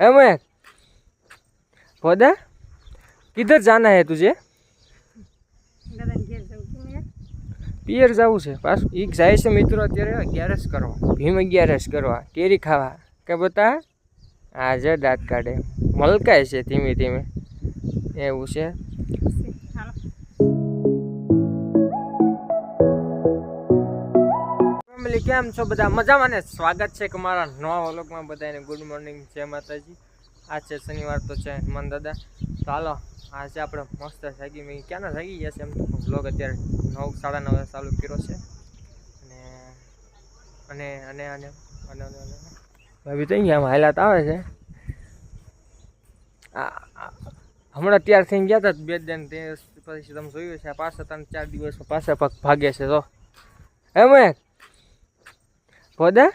है मैं पौधा किधर जाना है तुझे દાદાને ઘેર જવું તું યાર પિયર જવું છે પાછું એક જાય છે મિત્રો અત્યારે અગિયારસ કરવા ભીમ અગિયારસ કરવા કેરી ખાવા કે બતા આજે દાંત કાઢે મલકાય છે ધીમે ધીમે એવું છે કેમ છો બધા? મજામાં ને? સ્વાગત છે કે મારા નવા વ્લોગમાં બધાને. ગુડ મોર્નિંગ જય માતાજી. આ છે શનિવાર તો છે હનુમાન દાદા. હાલો, આજે આપણે મસ્ત જાગી મેં. ક્યાંના જાગી ગયા છે એમ તો વ્લોગ અત્યારે નવ, સાડા નવ ચાલુ કર્યો છે. અને અને અને અને અને અને ભાભી તો અહીંયા હાલાત આવે છે. હમણાં ત્યાર થઈને ગયા હતા બે દિન. તે પછી તમે જોયું છે પાછા ત્રણ ચાર દિવસમાં પાછા ભાગ્યા ભાગે છે તો એમ पौधा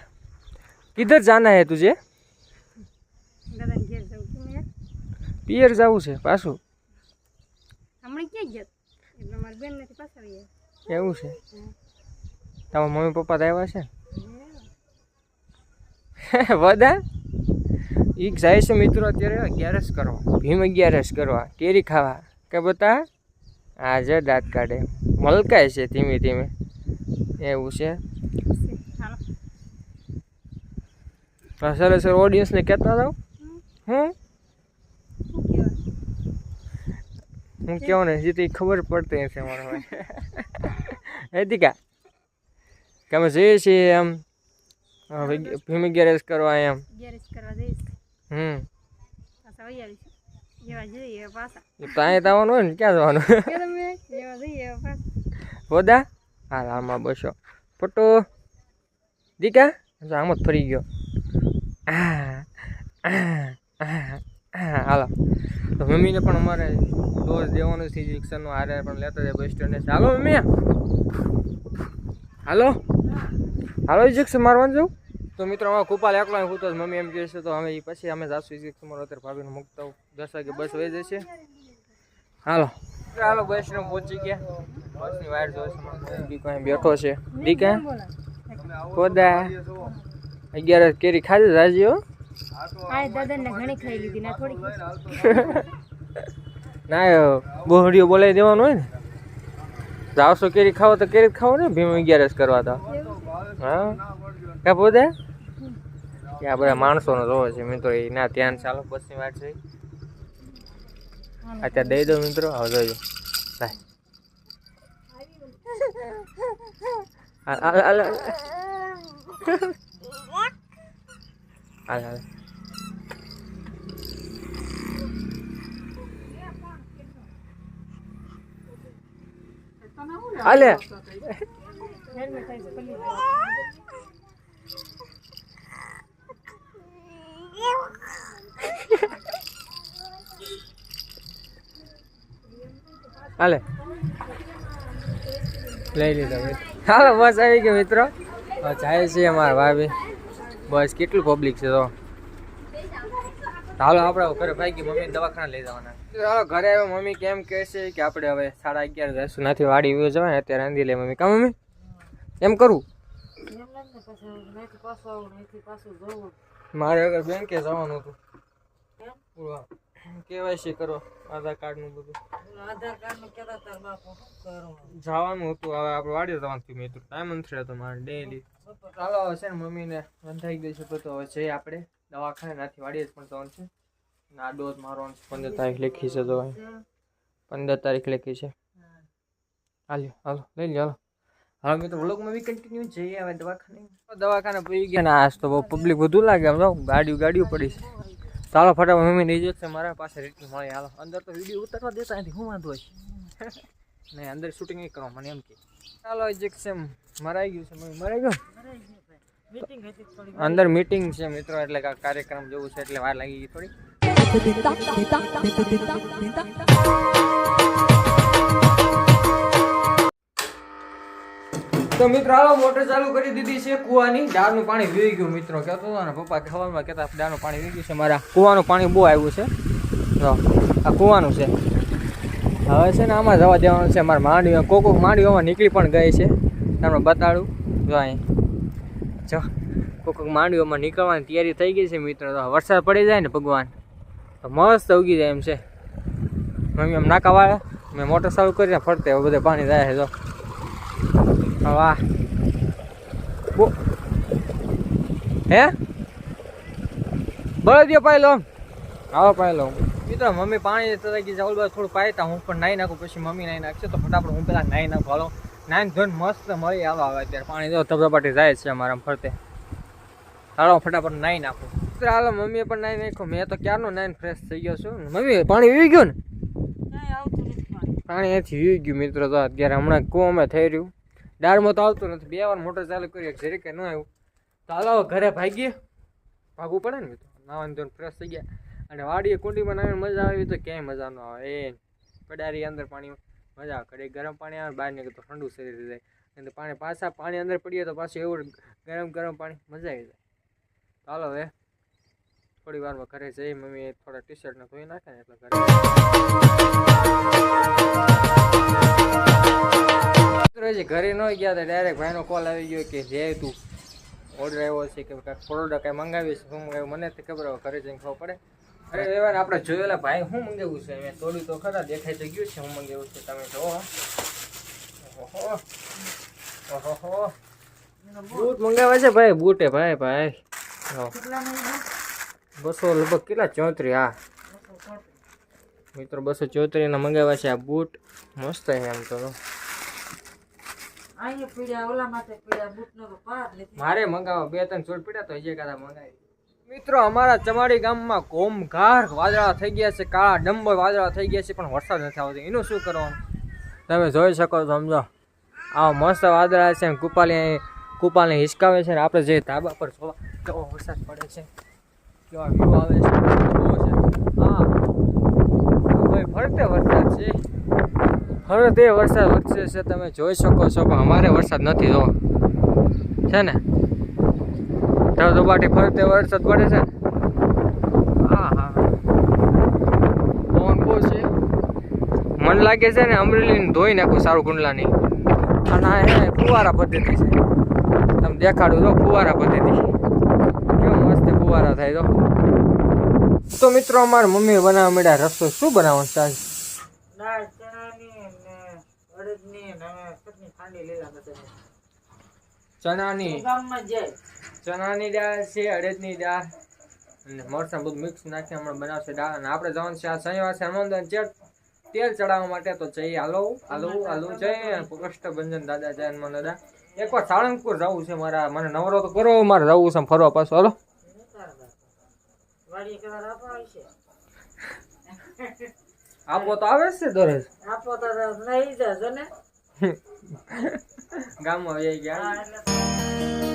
किधर जाना है तुझे દાદાને ઘેર જવું તું યાર પિયર જવું છે પાછું હમણાં ક્યાં ગયા એટલે મારી બેન નથી પાછા આવી એવું છે તમારા મમ્મી પપ્પા તો આવ્યા છે બધા એક જાય છે મિત્રો અત્યારે અગિયારસ કરવા ભીમ અગિયારસ કરવા કેરી ખાવા કે બતા આજે દાંત કાઢે મલકાય છે ધીમે ધીમે એવું છે સર સર ઓડિયન્સને કહેતા જાઓ. હું? હું કેવો ને જીતી ખબર પડતી નથી અમારે હેતિકા કે અમે જઈએ છીએ એમ ભીમી ગેરેજ કરવા એમ. ગેરેજ કરવા જઈશ હમ. જવાનું હોય ને ક્યાં જવાનું? બોદા હાલ આમાં બસો. ફોટો. દીકા? આમ જ ફરી ગયો. હાલો. તો મમ્મીને પણ અમારે ડોઝ દેવાનો છે ઇન્જેક્શનનો આરે પણ લેતા જાય બસ સ્ટેન્ડે હાલો મમ્મી. હાલો. હાલો ઇન્જેક્શન મારવાનું જવું તો મિત્રો, અમારે કુપાલ એકલો હું તો મમ્મી એમ કહે છે, તો અમે પછી અમે જાશું ઇન્જેક્શન મારો અત્યારે ભાભીને મૂકતા. દસ વાગે બસ વહી જશે. હાલો. હાલો બસ ને પહોંચી ગયા. બસની વાયર જોઈ છે. દીકો અહીં બેઠો છે. ઠીક હે કોદા અગિયાર કેરી ખાધી રાજી હો? આ દાદાને ઘણી ખાઈ લીધી ના થોડી ના બોહડીઓ બોલાવી દેવાનું હોય ને. જાવશો કેરી ખાવો તો કેરી જ ખાવો ને ભીમ અગિયારસ કરવા તો. હા? કા પોતે? આ બધા માણસોનો જોવો છે મિત્રો એ ના ધ્યાન ચાલો બસની વાત છે. અત્યારે દઈ દો મિત્રો હવે જોજો લાય. હાલ હાલ હાલ હાલ. લઈ લીધા હાલો બસ આવી ગયો મિત્રો. જાય છે અમારા ભાભી. બસ, કેટલું પબ્લિક છે તો? હાલો, આપણે ઘરે ભાઈ ગઈ મમ્મી દવાખાના લઈ જવાના. ઘરે આવ્યો, મમ્મી કેમ કહે છે કે આપણે હવે સાડા અગિયાર દસ નથી વાડી વ્યૂ જવાય, અત્યારે રાંધી લે મમ્મી. કા મમ્મી? એમ કરું? મારે અગર બેંકે જવાનું હતું. કેવાયસી કરો, આધાર કાર્ડનું બધું. જવાનું હતું, હવે આપણે વાડીએ જવાનું થયું, મેં ટાઈમ નથી રહેતો મારે ડેલી ચાલો હવે છે ને મમ્મીને બંધાઈ ગઈ છે તો તો હવે જઈએ આપણે. દવાખાને નાથી વાડીએ પણ જવાનું છે. આ ડોઝ મારવાનો પંદર તારીખ લખી છે તો પંદર તારીખ લખી છે. હાલ્યો, હાલો, લઈ લો હાલો. હાલો મિત્રો, વ્લોગમાં બી કન્ટિન્યુ જઈએ હવે દવાખાને. દવાખાને પડી ગયા ને આજ તો બહુ પબ્લિક વધુ લાગે એમ ગાડીઓ ગાડીઓ પડી છે. ચાલો ફટાફટ મમ્મી નહીં જશે મારા પાસે રીતનું મળે. હાલો, અંદર તો વીડિયો ઉતારવા દેતા નથી, હું વાંધો છે નહીં, અંદર શૂટિંગ નહીં કરવા મને એમ કે. ચાલો ઇન્જેક્શન મરાઈ ગયું છે મરાઈ ગયું? અંદર મીટિંગ છે મિત્રો એટલે કાર્યક્રમ જેવું છે એટલે વાર લાગી ગઈ થોડી તો મિત્રો હાલો મોટર ચાલુ કરી દીધી છે કુવાની. ડાળનું પાણી વી ગયું મિત્રો. કહેતો હતો ને પપ્પા ખવામાં કહેતા ડાળનું પાણી વી ગયું છે. મારા કુવાનું પાણી બહુ આવ્યું છે. આ કુવાનું છે. હવે છે ને આમાં જવા દેવાનું છે. મારા માંડવી કોક કોક માંડવીઓમાં નીકળી પણ ગઈ છે. તમને બતાડું. જો અહીં. જો કોક કોક માંડવીઓમાં નીકળવાની તૈયારી થઈ ગઈ છે મિત્રો. તો વરસાદ પડી જાય ને ભગવાન. તો મસ્ત ઉગી જાય એમ છે. મમ્મી આમ નાકા વાળે. મેં મોટર ચાલુ કરીને ફરતે. હવે બધે પાણી જાય છે, જો. વાહ. બો હે? બળદિયો પાયલો આવો પાઈ લો મિત્રો મમ્મી પાણી તરીકે જાઉં બાદ થોડું પાયતા હું પણ નાહી નાખું પછી મમ્મી નાહી નાખશે તો ફટાફટ હું પેલા નાહી નાખું. હાલો નાઈન ધોન મસ્ત મળી. આવો આવે અત્યારે પાણી જો ધબધબાટી જાય છે અમારા ફરતે. હાલો ફટાફટ નાહી નાખું. મિત્રો હાલો મમ્મીએ પણ નાહી નાખ્યું. મેં તો ક્યારનો નાઈન ફ્રેશ થઈ ગયો છું. મમ્મી પાણી વી ગયું ને? પાણી. અહીંથી વી ગયું મિત્રો તો અત્યારે હમણાં કુવામાં થઈ રહ્યું. ડાળમાં તો આવતું નથી. બે વાર મોટર ચાલુ કરી એક જરીકે ન આવ્યું. તો હાલો ઘરે ભાગીએ. ભાગવું પડે ને મિત્રો? નાવાનું ધોઈને ફ્રેશ થઈ ગયા. અને વાડીએ કુંડીમાં નાવીને મજા આવી તો ક્યાંય મજા ન આવે. એ પડારી અંદર પાણી મજા આવે. ઘડી ગરમ પાણી આવે બહાર નીકળે તો ઠંડુ શરીર જાય અને પાણી પાછા પાણી અંદર પડીએ તો પાછું એવું ગરમ ગરમ પાણી મજા આવી જાય. ચાલો હવે થોડી વારમાં ઘરે જઈ મમ્મી થોડા ટી શર્ટને ધોઈ નાખે ને એટલે ઘરે ઘરે ન ગયા તો ડાયરેક્ટ ભાઈનો કોલ આવી ગયો કે જે તું ઓર્ડર આવ્યો છે કે કાંઈક પ્રોડક્ટ કાંઈ મંગાવીશ શું મંગાવ્યું? મને તો ખબર હવે ઘરે જઈને ખબર પડે. અરે વ્યવહાર આપણે જોયેલા ભાઈ શું મંગાવ્યું છે? મેં તોડ્યું તો ખરા દેખાઈ તો ગયું છે હું મંગાવ્યું છે. તમે જોવો. ઓહો. ઓહો બૂટ મંગાવ્યા છે ભાઈ બૂટે ભાઈ ભાઈ. બસો લગભગ કેટલા? ચોત્રી હા. મિત્રો બસો ચોત્રી ના મંગાવ્યા છે આ બૂટ. મસ્ત છે એમ તો. મારે મંગાવવા બે ત્રણ ચોટ પડ્યા તો હજી કાદા મંગાવી. મિત્રો, અમારા ચમાડી ગામમાં કોમઘાર વાદળા થઈ ગયા છે, કાળા ડંબર વાદળા થઈ ગયા છે, પણ વરસાદ નથી આવતો. એનું શું કરવાનું? તમે જોઈ શકો છો, સમજો. આ મસ્ત વાદળા છે કુપાલી કુપાલને હિસકાવે છે આપણે જે ધાબા પર જોવા કેવો વરસાદ પડે છે. કેવા વ્યૂ આવે છે. હા. ભાઈ ફરતે વરસાદ છે. ફરતે વરસાદ વધશે છે, તમે જોઈ શકો છો, પણ અમારે વરસાદ નથી જો છે ને? ધબધબાટી ફરતે વરસાદ પડે છે. હા હા. પવન બહુ છે? મન લાગે છે ને અમરેલીને ધોઈ નાખું સારું કુંડલાની અને આ ફુવારા પદ્ધતિ છે. તમે દેખાડું તો ફુવારા પદ્ધતિ. કેવું મસ્ત ફુવારા થાય તો. તો મિત્રો અમારા મમ્મી બનાવવા મળ્યા રસ્તો શું બનાવવાનું છે દાળ ચણાની ને અડદની ને ચટણી ખાંડી લીલા બધા. ચણાની. ગામમાં જાય? ચણાની દાળ છે અડદની દાળ અને મરચાં બધું મિક્સ નાખી હમણાં બનાવશે દાળ. અને આપણે જવાનું છે આ શનિવાર છે હનુમાન ચેટ તેલ ચડાવવા માટે. તો જઈએ હાલો હાલો હાલો જય. કષ્ટભંજન દાદા જય હનુમાન દાદા. એકવાર સાળંગપુર જવું છે મારા મને નવરો તો કરો મારે જવું છે ફરવા પાછો. હાલો. આપો તો આવે છે દરરોજ. આપો તો નહીં જશો ને? ગામમાં વહી ગયા.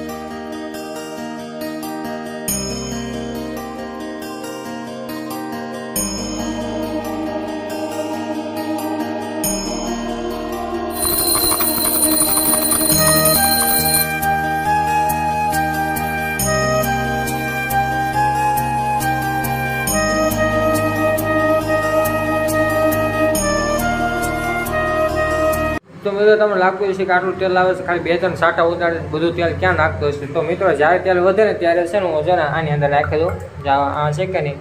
મિત્રો તમને લાગતું હશે કે આટલું તેલ આવે છે ખાલી બે ત્રણ સાટા ઉતારે બધું તેલ ક્યાં નાખતો હશે? તો મિત્રો જ્યારે તેલ વધે ને ત્યારે છે ને હું છે ને આની અંદર નાખી દઉં. જે આ છે કે નહીં?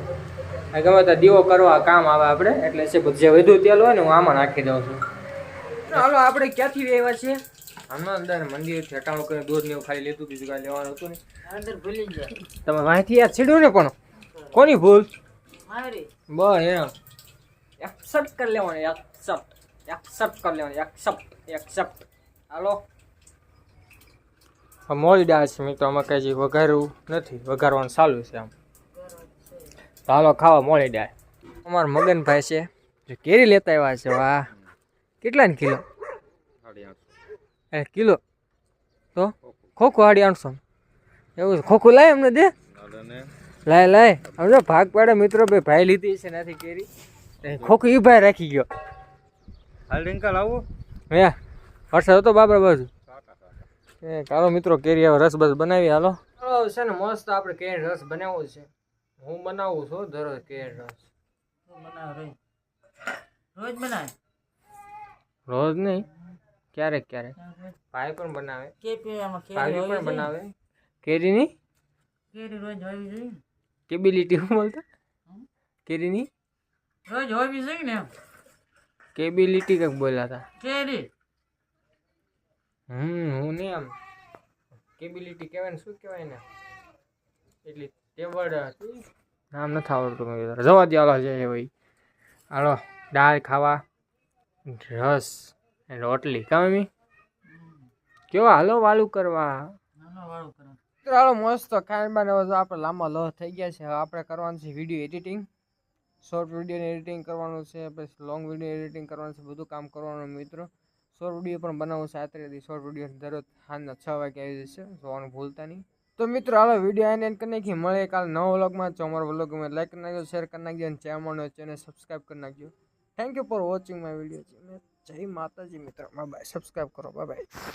ગમે તો દીવો કરવા કામ આવે આપણે એટલે છે જે વધુ તેલ હોય ને હું આમાં નાખી દઉં છું. હાલો આપણે ક્યાંથી આવ્યા છીએ? હનુમાન અંદર મંદિર ઠેટાણું કરીને દૂધ ને એવું ખાલી લીધું બીજું કાંઈ લેવાનું હતું ને અંદર ભૂલી જાય તમે માહિતી યાદ છીડ્યું ને પણ કોની ભૂલ? બસ એમ. એક્સેપ્ટ કરી લેવાનું એક્સેપ્ટ એક્સેપ્ટ કરી લેવાનું એક્સેપ્ટ એક્સેપ્ટ હાલો. દાળ છે મિત્રો, આમાં કઈ વઘારવું નથી. વઘારવાનું ચાલુ છે આમ. હાલો, ખાવા મોડી દાળ. અમારા મગનભાઈ છે, જે કેરી લેતા આવ્યા છે, વાહ. કેટલાની કિલો? એ કિલો. તો? ખોખું હાડી આઠસો એવું ખોખું લાય અમને દે. લાય લાય. સમજો ભાગ પાડે મિત્રો બે ભાઈ લીધી છે નથી કેરી. ખોખું એ ભાઈ રાખી ગયો. હાલ રિંકલ આવું? હે વરસાદ હતો બાબરા બાજુ? એ મિત્રો કેરી હવે રસ બસ બનાવી હાલો. છે ને મસ્ત આપણે કેરી રસ બનાવવો છે. હું બનાવું છું દરરોજ કેરી રસ. રોજ? રોજ બનાવે? રોજ નહીં ક્યારેક ક્યારેક. ભાઈ પણ બનાવે. કે ભાભી પણ બનાવે. કેરીની? કેરી રોજ હોવી જોઈએ? કેબિલિટી શું બોલતા? કેરીની? રોજ હોવી જોઈએ ને કેબિલિટી કંઈક બોલ્યા હતા? કેરી હમ હું નહીં આમ કેબિલિટી કહેવાય ને શું કહેવાય ને એટલી હતી નામ નથી આવડતું જવા દે હાલો જય ભાઈ હાલો દાળ ખાવા રસ રોટલી. કા મમ્મી? કેવા? હાલો વાલું કરવા. હાલો મસ્ત ખાઈને બાને આપણે લાંબા લહ થઈ ગયા છે. હવે આપણે કરવાનું છે વીડિયો એડિટિંગ શોર્ટ વિડીયોને એડિટિંગ કરવાનું છે, પછી લોંગ વીડિયો એડિટિંગ કરવાનું છે, બધું કામ કરવાનું મિત્રો. શોર્ટ વીડિયો પણ બનાવવું છે આતરેથી શોર્ટ વીડિયો દરરોજ સાંજના છ વાગે આવી જશે, જોવાનું ભૂલતા નહીં. તો મિત્રો, હાલો વીડિયો એને કરી નાખી મળે કાલ નવો વ્લોગમાં. જો અમારો વ્લોગ ગમે લાઈક કરી નાખજો શેર કરી નાખજો, અને ચેનલ ચેનલ સબસ્ક્રાઈબ કરી નાખજો. Thank you for watching my video જય માતાજી મિત્રો. બાય સબસ્ક્રાઈબ કરો. બાય